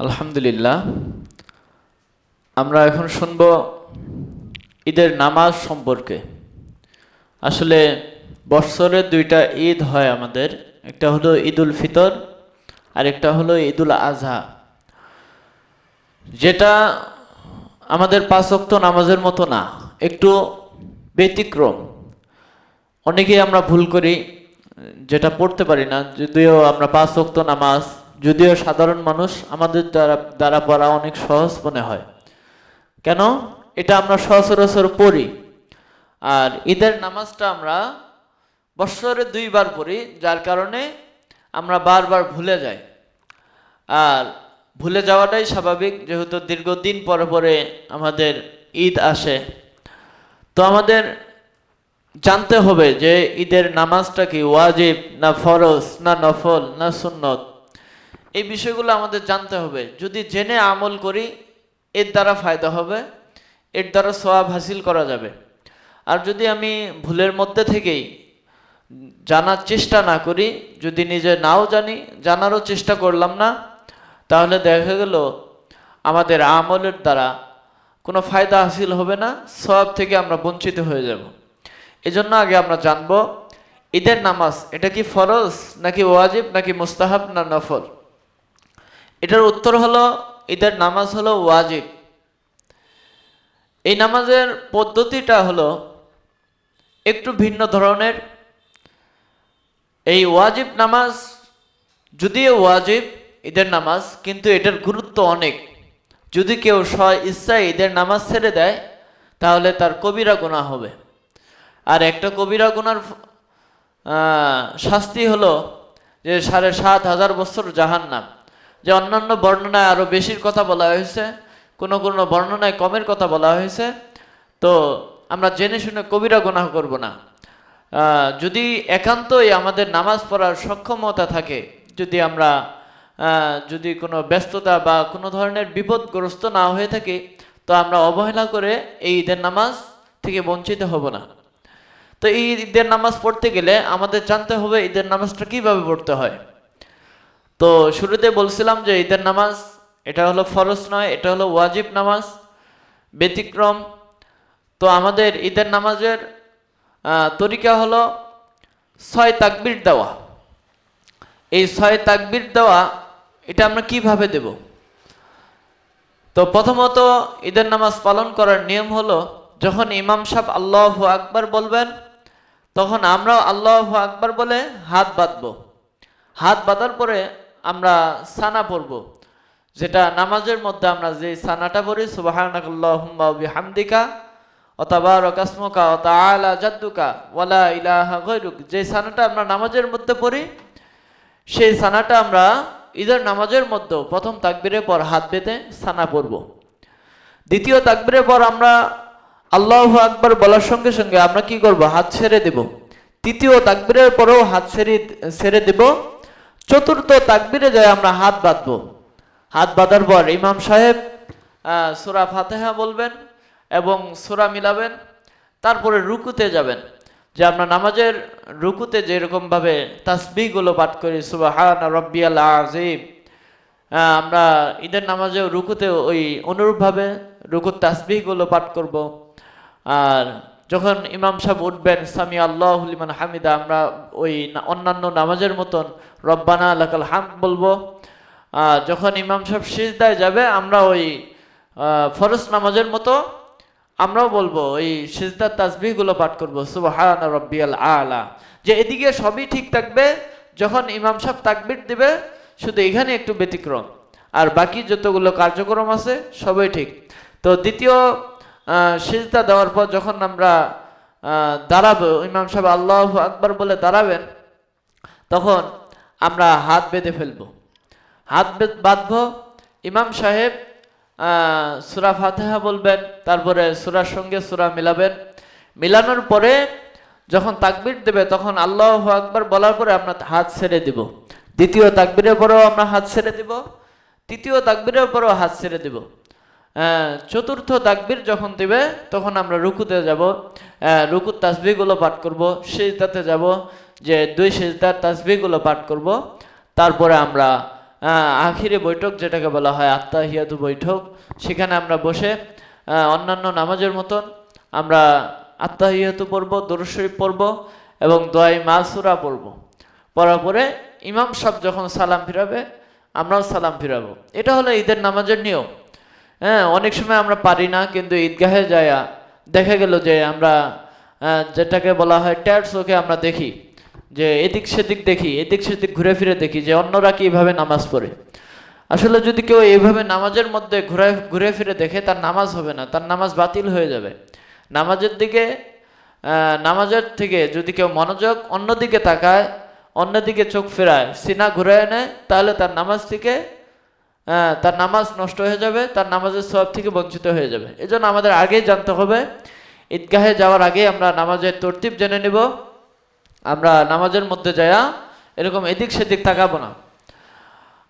আলহামদুলিল্লাহ, আমরা এখন শুনব ঈদের নামাজ সম্পর্কে। আসলে বৎসরে দুইটা ঈদ হয় আমাদের, একটা হলো ঈদুল ফিতর, আর একটা হলো ঈদুল আজহা যেটা আমাদের পাঁচ ওয়াক্ত নামাজের মতো না, একটু ব্যতিক্রম। অনেকেই আমরা ভুল করি, যেটা পড়তে পারি না, যদিও আমরা পাঁচ ওয়াক্ত নামাজ যদিও সাধারণ মানুষ আমাদের দ্বারা দ্বারা পড়া অনেক সহজ মনে হয়। কেন? এটা আমরা সচরাচর পড়ি। আর ঈদের নামাজটা আমরা বৎসরে দুইবার পড়ি, যার কারণে আমরা বারবার ভুলে যাই। আর ভুলে যাওয়াটাই স্বাভাবিক, যেহেতু দীর্ঘদিন পরে পরে আমাদের ঈদ আসে। তো আমাদের জানতে হবে যে ঈদের নামাজটা কি ওয়াজিব না ফরজ, না নফল, না সুন্নত? এই বিষয়গুলো আমাদের জানতে হবে। যদি জেনে আমল করি, এর দ্বারা ফায়দা হবে, এর দ্বারা সোয়াব হাসিল করা যাবে। আর যদি আমি ভুলের মধ্যে থেকেই জানার চেষ্টা না করি, যদি নিজে নাও জানি, জানারও চেষ্টা করলাম না, তাহলে দেখা গেল আমাদের আমলের দ্বারা কোনো ফায়দা হাসিল হবে না সব থেকে আমরা বঞ্চিত হয়ে যাব। এজন্য আগে আমরা জানব, ঈদের নামাজ এটা কি ফরজ, নাকি ওয়াজিব, নাকি মুস্তাহাব, না নফল? এটার উত্তর হলো ঈদের নামাজ হলো ওয়াজিব। এই নামাজের পদ্ধতিটা হলো একটু ভিন্ন ধরনের। এই ওয়াজিব নামাজ যদিও ওয়াজিব ঈদের নামাজ, কিন্তু এটার গুরুত্ব অনেক। যদি কেউ স্ব ইচ্ছায় ঈদের নামাজ ছেড়ে দেয়, তাহলে তার কবিরা গুণা হবে। আর একটা কবিরা গুনার শাস্তি হলো যে সাড়ে সাত হাজার বছর জাহান্নাম। যে অন্যান্য বর্ণনায় আরও বেশির কথা বলা হয়েছে, কোনো কোনো বর্ণনায় কমের কথা বলা হয়েছে। তো আমরা জেনে শুনে কবিরা গুনাহ করব না। যদি একান্তই আমাদের নামাজ পড়ার সক্ষমতা থাকে, যদি আমরা যদি কোনো ব্যস্ততা বা কোনো ধরনের বিপদগ্রস্ত না হয়ে থাকি, তো আমরা অবহেলা করে এই ঈদের নামাজ থেকে বঞ্চিত হব না। তো এই ঈদের নামাজ পড়তে গেলে আমাদের জানতে হবে ঈদের নামাজটা কীভাবে পড়তে হয়। তো শুরুতে বলছিলাম যে ঈদের নামাজ, এটা হলো ফরজ নয়, এটা হলো ওয়াজিব নামাজ, ব্যতিক্রম। তো আমাদের ঈদের নামাজের তরিকা হলো ছয় তাকবির দেওয়া। এই ছয় তাকবির দেওয়া, এটা আমরা কীভাবে দেব? তো প্রথমত ঈদের নামাজ পালন করার নিয়ম হলো, যখন ইমাম সাহেব আল্লাহ আকবার বলবেন, তখন আমরাও আল্লাহ আকবার বলে হাত বাঁধবো। হাত বাঁধার পরে আমরা সানা পড়ব। যেটা নামাজের মধ্যে আমরা যে সানাটা পড়ি, সুবাহানাকাল্লাহুম্মা বিহামদিকা অথবা রকাসমকা অতাআলা জাদ্দুকা ওয়ালা ইলাহা গৈরুক যে সানাটা আমরা নামাজের মধ্যে পড়ি, সেই সানাটা আমরা ঈদের নামাজের মধ্যে প্রথম তাকবীরের পর হাত বেঁধে সানা পড়ব। দ্বিতীয় তাকবীরের পর আমরা আল্লাহ আকবার বলার সঙ্গে সঙ্গে আমরা কি করব? হাত ছেড়ে দেব। তৃতীয় তাকবীরের পরেও হাত ছেড়ে ছেড়ে দেব। চতুর্থ তাকবিরে যায় আমরা হাত বাঁধবো। হাত বাঁধার পর ইমাম সাহেব সূরা ফাতেহা বলবেন এবং সূরা মিলাবেন, তারপরে রুকুতে যাবেন। যে আমরা নামাজের রুকুতে যেরকমভাবে তাসবিগুলো পাঠ করি, সুবাহান রব্বিয়াল আজিম আমরা ঈদের নামাজেও রুকুতে ওই অনুরূপভাবে রুকুর তাসবিগুলো পাঠ করব। আর যখন ইমাম সাহেব উঠবেন, সামি আল্লাহ লিমান হামিদা আমরা ওই অন্যান্য নামাজের মতন, রব্বানা লাকাল হাম বলব। যখন ইমাম সাহেব সিজদায় যাবে, আমরা ওই ফরজ নামাজের মতো, আমরাও বলব, ওই সিজদার তাসবিহগুলো পাঠ করব, সুবহান রব্বিয়াল আলা যে এদিকে সবই ঠিক থাকবে, যখন ইমাম সাহেব তাকবির দিবে, শুধু এখানে একটু ব্যতিক্রম। আর বাকি যতগুলো কার্যক্রম আছে, সবই ঠিক। তো দ্বিতীয় সিজদা দেওয়ার পর যখন আমরা দাঁড়াবো, ইমাম সাহেব আল্লাহ আকবার বলে দাঁড়াবেন, তখন আমরা হাত বেঁধে ফেলব। হাত বেঁধ- বাঁধবো, ইমাম সাহেব সুরা ফাতেহা বলবেন, তারপরে সূরার সঙ্গে সূরা মিলাবেন। মিলানোর পরে যখন তাকবির দেবে, তখন আল্লাহ আকবার বলার পরে আমরা হাত ছেড়ে দিব। দ্বিতীয় তাকবীরের পরেও আমরা হাত ছেড়ে দিব, তৃতীয় তাকবীরের পরেও হাত ছেড়ে দিব। চতুর্থ তাকবির যখন দিবে, তখন আমরা রুকুতে যাব রুকুর তাসবিহগুলো পাঠ করব, সিজদাতে যাব, যে দুই সিজদার তাসবিহগুলো পাঠ করব। তারপরে আমরা আখিরে বৈঠক, যেটাকে বলা হয় আত্মা আত্মাহিয়াতু বৈঠক, সেখানে আমরা বসে অন্যান্য নামাজের মতন আমরা আত্মা আত্মাহিয়াতু পড়ব, দরুদ শরীফ পড়ব এবং দোয়াই মাসুরা পড়ব। পড়ার পরে ইমাম সাহেব যখন সালাম ফিরাবে, আমরাও সালাম ফিরাবো। এটা হলো ঈদের নামাজের নিয়ম। হ্যাঁ অনেক সময় আমরা পারি না, কিন্তু ঈদগাহে যায়া দেখা গেল যে আমরা যেটাকে বলা হয় ট্যাট চোখে আমরা দেখি, যে এদিক সেদিক দেখি, এদিক সেদিক ঘুরে ফিরে দেখি যে অন্যরা কীভাবে নামাজ পড়ে। আসলে যদি কেউ এইভাবে নামাজের মধ্যে ঘুরে ঘুরে ফিরে দেখে, তার নামাজ হবে না, তার নামাজ বাতিল হয়ে যাবে। নামাজের দিকে নামাজের থেকে যদি কেউ মনোযোগ অন্যদিকে তাকায়, অন্যদিকে চোখ ফেরায়, সিনা ঘুরে নেয়, তাহলে তার নামাজ থেকে তার নামাজ নষ্ট হয়ে যাবে, তার নামাজের সব থেকে বঞ্চিত হয়ে যাবে। এজন্য আমাদের আগেই জানতে হবে, ঈদগাহে যাওয়ার আগে আমরা নামাজের তরতিব জেনে নিব। আমরা নামাজের মধ্যে যায়া এরকম এদিক সেদিক তাকাবো না।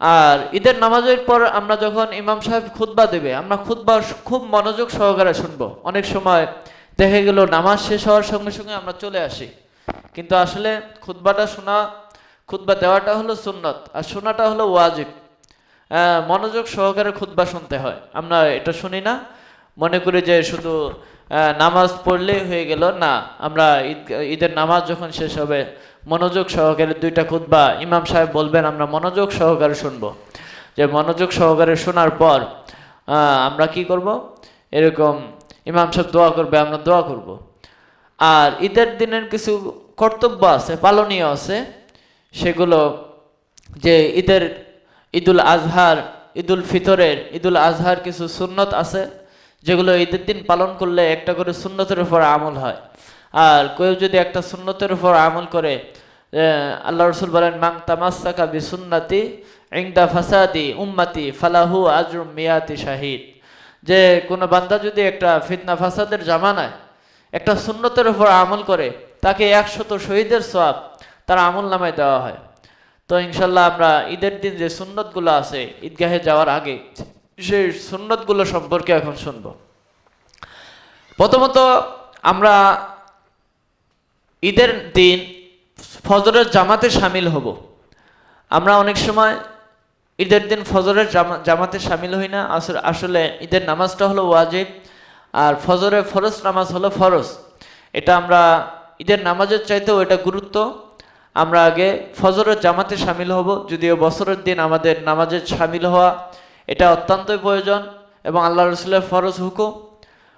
আর ঈদের নামাজের পর আমরা যখন ইমাম সাহেব খুতবা দেবে, আমরা খুতবা খুব মনোযোগ সহকারে শুনব। অনেক সময় দেখা গেল নামাজ শেষ হওয়ার সঙ্গে সঙ্গে আমরা চলে আসি। কিন্তু আসলে খুতবাটা শোনা, খুতবা দেওয়াটা হলো সুন্নত, আর শোনাটা হলো ওয়াজিব। মনোযোগ সহকারে খুতবা শুনতে হয়। আমরা এটা শুনি না। মনে করি যে শুধু নামাজ পড়লেই হয়ে গেল। না, আমরা ঈদ, ঈদের নামাজ যখন শেষ হবে, মনোযোগ সহকারে দুইটা খুতবা ইমাম সাহেব বলবেন, আমরা মনোযোগ সহকারে শুনব। যে মনোযোগ সহকারে শোনার পর আমরা কি করব? এরকম ইমাম সাহেব দোয়া করবে, আমরা দোয়া করব। আর ঈদের দিনের কিছু কর্তব্য আছে, পালনীয় আছে। সেগুলো যে ঈদের ঈদুল আজহার, ঈদুল ফিতরের, ঈদুল আজহার কিছু সুন্নত আছে, যেগুলো ঈদের দিন পালন করলে একটা করে সুন্নতের উপর আমল হয়। আর কেউ যদি একটা সুন্নতের উপর আমল করে আল্লাহ রসুল বলেন মাং তামাসাকা বি সুন্নাতি ইংদা ফাসাদি উম্মাতি ফালাহু আজরুম মিয়াতি শাহিদ। যে কোনো বান্দা যদি একটা ফিতনা ফাসাদের জামানায় একটা সুন্নতের উপর আমল করে, তাকে একশত শহীদের সওয়াব তার আমল নামায় দেওয়া হয়। তো ইনশাল্লাহ আমরা ঈদের দিন যে সুন্নতগুলো আছে, ঈদগাহে যাওয়ার আগে সেই সুন্নতগুলো সম্পর্কে এখন শুনব। প্রথমত আমরা ঈদের দিন ফজরের জামাতে সামিল হব। আমরা অনেক সময় ঈদের দিন ফজরের জামা- জামাতে সামিল হই না। আসলে ঈদের নামাজটা হলো ওয়াজিব আর ফজরের ফরজ নামাজ হলো ফরজ। এটা আমরা ঈদের নামাজের চাইতেও এটা গুরুত্ব। আমরা আগে ফজরের জামাতে সামিল হব, যদিও বছরের দিন আমাদের নামাজে সামিল হওয়া, এটা অত্যন্তই প্রয়োজন এবং আল্লাহ রসুলের ফরজ হুকুম।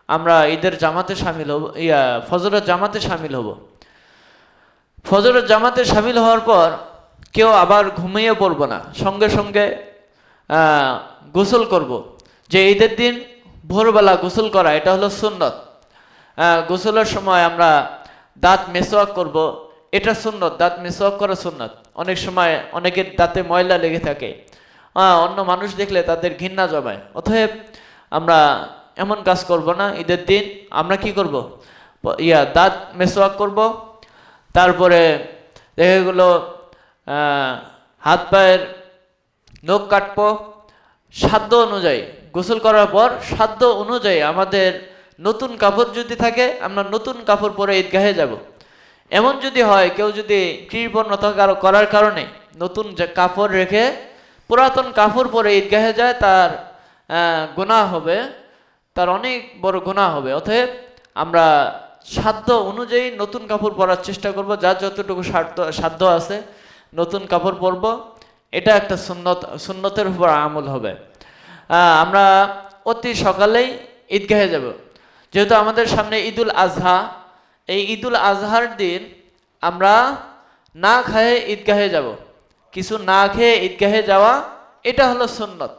আমরা ঈদের জামাতে সামিল হব, ইয়া, ফজরের জামাতে সামিল হব। ফজরের জামাতে সামিল হওয়ার পর কেউ আবার ঘুমিয়ে পড়ব না, সঙ্গে সঙ্গে গোসল করব। যে ঈদের দিন ভোরবেলা গোসল করা, এটা হলো সুন্নত। গোসলের সময় আমরা দাঁত মেসোয়াক করব এটা সুন্নত দাঁত মেসোয়াক করা সুন্নত। অনেক সময় অনেকের দাঁতে ময়লা লেগে থাকে। আহ, অন্য মানুষ দেখলে তাদের ঘৃণা জমায়। অতএব আমরা এমন কাজ করব না ঈদের দিন আমরা কি করব? ইয়া দাঁত মেসোয়াক করব। তারপরে দেখা গেলো হাত পায়ের নখ কাটবো। সাধ্য অনুযায়ী গোসল করার পর সাধ্য অনুযায়ী আমাদের নতুন কাপড় যদি থাকে আমরা নতুন কাপড় পরে ঈদগাহে যাব। এমন যদি হয়, কেউ যদি কৃপণতা কার- করার কারণে নতুন কাপড় রেখে পুরাতন কাপড় পরে ঈদগাহে যায়, তার গুণা হবে, তার অনেক বড় গুণা হবে। অতএব আমরা সাধ্য অনুযায়ী নতুন কাপড় পরার চেষ্টা করব, যার যতটুকু সাধ্য সাধ্য আছে, নতুন কাপড় পরব। এটা একটা সুন্নত, সুন্নতের উপর আমল হবে। আমরা অতি সকালেই ঈদগাহে যাব। যেহেতু আমাদের সামনে ঈদুল আজহা এই ঈদুল আজহার দিন আমরা না খায়ে ঈদগাহে যাব। কিছু না খেয়ে ঈদগাহে যাওয়া, এটা হলো সুন্নত।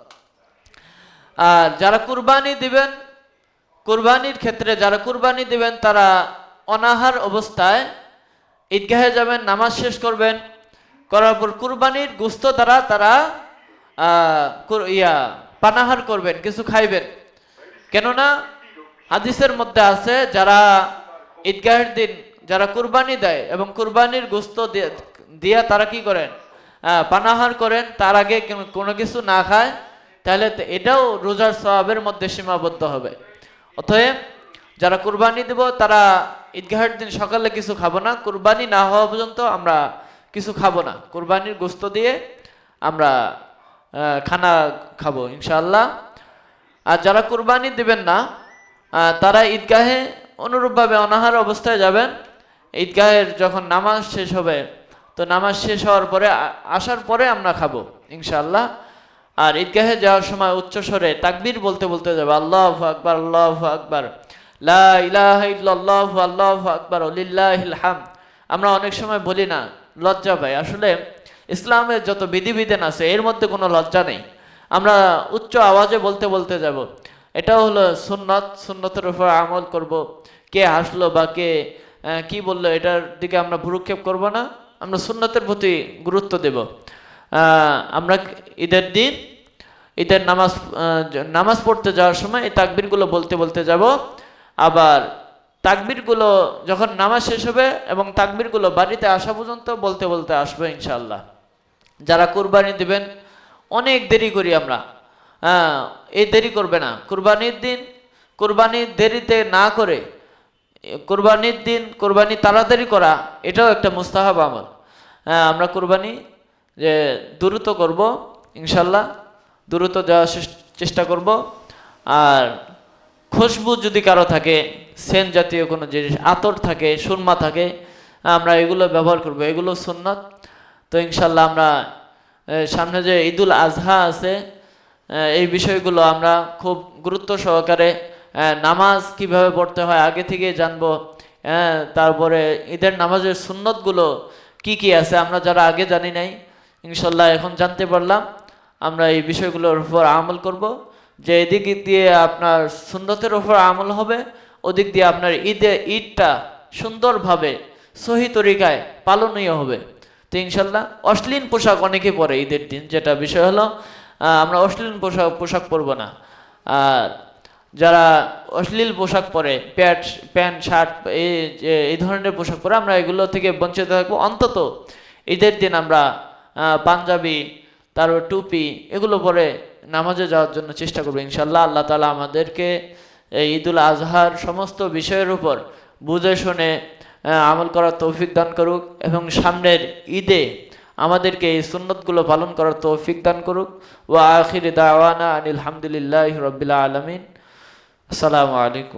আর যারা কুরবানি দিবেন, কুরবানির ক্ষেত্রে যারা কুরবানি দিবেন, তারা অনাহার অবস্থায় ঈদগাহে যাবেন, নামাজ শেষ করবেন। করার পর কুরবানির গুস্ত দ্বারা তারা ইয়া, পানাহার করবেন, কিছু খাইবেন। কেননা, হাদিসের মধ্যে আছে, যারা ঈদগাহের দিন যারা কুরবানি দেয় এবং কুরবানির গোস্ত দিয়ে- তারা কি করেন? পানাহার করেন, তার আগে কোনো- কিছু না খায়, তাহলে এটাও রোজার সওয়াবের মধ্যে সীমাবদ্ধ হবে। অতএব যারা কুরবানি দেব, তারা ঈদগাহের দিন সকালে কিছু খাব না, কুরবানি না হওয়া পর্যন্ত আমরা কিছু খাব না। কুরবানির গোস্ত দিয়ে আমরা খানা খাব ইনশাল্লাহ আর যারা কুরবানি দিবেন না তারা ঈদগাহে অনুরূপভাবে অনাহার অবস্থায় যাবেন। ঈদগাহের যখন নামাজ শেষ হবে, তো নামাজ শেষ হওয়ার পরে আসার পরে আমরা খাব ইনশাল্লাহ আর ঈদগাহে যাওয়ার সময় উচ্চ স্বরে তাকবীর বলতে বলতে যাবে, আল্লাহ আকবার আল্লাহ আকবার, লা ইলাহা ইল্লাল্লাহু, আল্লাহু আকবার লিল্লাহিল আমরা অনেক সময় বলি না, লজ্জা পাই। আসলে ইসলামের যত বিধিবিধান আছে, এর মধ্যে কোনো লজ্জা নেই। আমরা উচ্চ আওয়াজে বলতে বলতে যাব এটাও হলো সুন্নত, সুন্নতের উপর আমল করব। কে হাসলো বা কে কি বলল, এটার দিকে আমরা ভুরুক্ষেপ করব না। আমরা সুন্নতের প্রতি গুরুত্ব দেব। আমরা ঈদের দিন, ঈদের নামাজ নামাজ পড়তে যাওয়ার সময় এই তাকবিরগুলো বলতে বলতে যাব। আবার তাকবিরগুলো যখন নামাজ শেষ হবে এবং তাকবিরগুলো বাড়িতে আসা পর্যন্ত বলতে বলতে আসবে ইনশাল্লাহ যারা কুরবানি দিবেন, অনেক দেরি করি আমরা। এই দেরি করবে না। কুরবানির দিন, কুরবানির দেরিতে না করে, কুরবানির দিন, কুরবানি তাড়াতাড়ি করা, এটাও একটা মুস্তাহাব আমল। হ্যাঁ আমরা কুরবানি, যে দ্রুত করব, ইনশাল্লাহ দ্রুত যাওয়ার চেষ্টা করব। আর খুশবু যদি কারও থাকে, সেন জাতীয় কোনো জিনিস, আতর থাকে, সুরমা থাকে, আমরা এগুলো ব্যবহার করব, এগুলো সুন্নত। তো ইনশাল্লাহ আমরা সামনে যে ঈদুল আজহা আছে এই বিষয়গুলো আমরা খুব গুরুত্ব সহকারে নামাজ কীভাবে পড়তে হয় আগে থেকে জানব। তারপরে ঈদের নামাজের সুন্নতগুলো কি কি আছে আমরা যারা আগে জানি নাই, ইনশাল্লাহ এখন জানতে পারলাম। আমরা এই বিষয়গুলোর উপর আমল করব। যে এদিক দিয়ে আপনার সুন্নতের উপর আমল হবে, ওদিক দিয়ে আপনার ঈদে ঈদটা সুন্দরভাবে সহি তরিকায় পালনীয় হবে। তো ইনশাল্লাহ অশ্লীল পোশাক অনেকে পরে ঈদের দিন, যেটা বিষয় হলো আমরা অশ্লীল পোশাক পোশাক পরবো না। যারা অশ্লীল পোশাক পরে প্যান্ট প্যান্ট, শার্ট, এই যে, এই ধরনের পোশাক পরে, আমরা এগুলো থেকে বঞ্চিত থাকব। অন্তত ঈদের দিন আমরা পাঞ্জাবি, তারপর টুপি এগুলো পরে নামাজে যাওয়ার জন্য চেষ্টা করব। ইনশাল্লাহ আল্লাহ তালা আমাদেরকে ঈদুল আজহার সমস্ত বিষয়ের উপর বুঝে শুনে আমল করার তৌফিক দান করুক এবং সামনের ঈদে আমাদেরকে এই সুন্নতগুলো পালন করার তৌফিক দান করুক। ও আখির দাওয়ানা আনিল হামদুলিল্লাহ রবিল আলমিন। আসসালামু আলাইকুম।